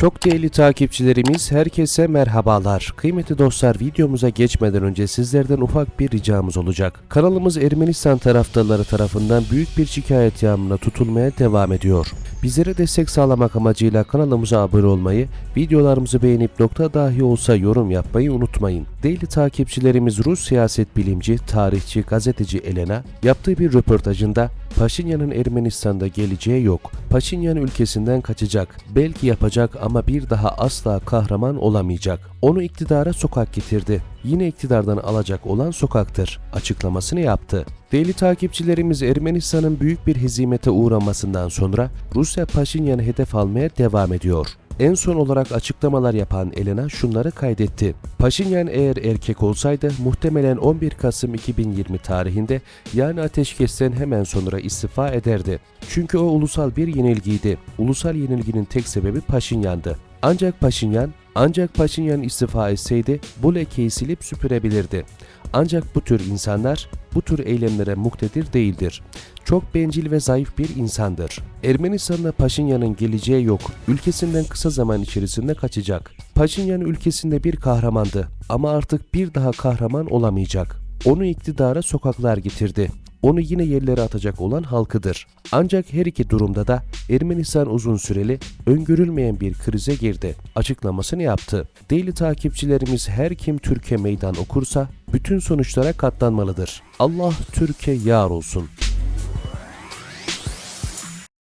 Çok değerli takipçilerimiz herkese merhabalar. Kıymetli dostlar videomuza geçmeden önce sizlerden ufak bir ricamız olacak. Kanalımız Ermenistan taraftarları tarafından büyük bir şikayet yağmuruna tutulmaya devam ediyor. Bizlere destek sağlamak amacıyla kanalımıza abone olmayı, videolarımızı beğenip nokta dahi olsa yorum yapmayı unutmayın. Değerli takipçilerimiz Rus siyaset bilimci, tarihçi, gazeteci Elena yaptığı bir röportajında Paşinyan'ın Ermenistan'da geleceği yok. Paşinyan ülkesinden kaçacak. Belki yapacak ama bir daha asla kahraman olamayacak. Onu iktidara sokak getirdi. Yine iktidardan alacak olan sokaktır. Açıklamasını yaptı. Değerli takipçilerimiz Ermenistan'ın büyük bir hezimete uğramasından sonra Rusya Paşinyan'ı hedef almaya devam ediyor. En son olarak açıklamalar yapan Elena şunları kaydetti. Paşinyan eğer erkek olsaydı muhtemelen 11 Kasım 2020 tarihinde yani ateşkesten hemen sonra istifa ederdi. Çünkü o ulusal bir yenilgiydi. Ulusal yenilginin tek sebebi Paşinyan'dı. Ancak Paşinyan, ancak Paşinyan istifa etseydi bu lekeyi silip süpürebilirdi. Ancak bu tür insanlar bu tür eylemlere muktedir değildir. Çok bencil ve zayıf bir insandır. Ermenistan'da Paşinyan'ın geleceği yok. Ülkesinden kısa zaman içerisinde kaçacak. Paşinyan ülkesinde bir kahramandı ama artık bir daha kahraman olamayacak. Onu iktidara sokaklar getirdi. Onu yine yerlere atacak olan halkıdır. Ancak her iki durumda da Ermenistan uzun süreli, öngörülmeyen bir krize girdi. Açıklamasını yaptı. Değerli takipçilerimiz her kim Türkiye meydan okursa bütün sonuçlara katlanmalıdır. Allah Türkiye yar olsun.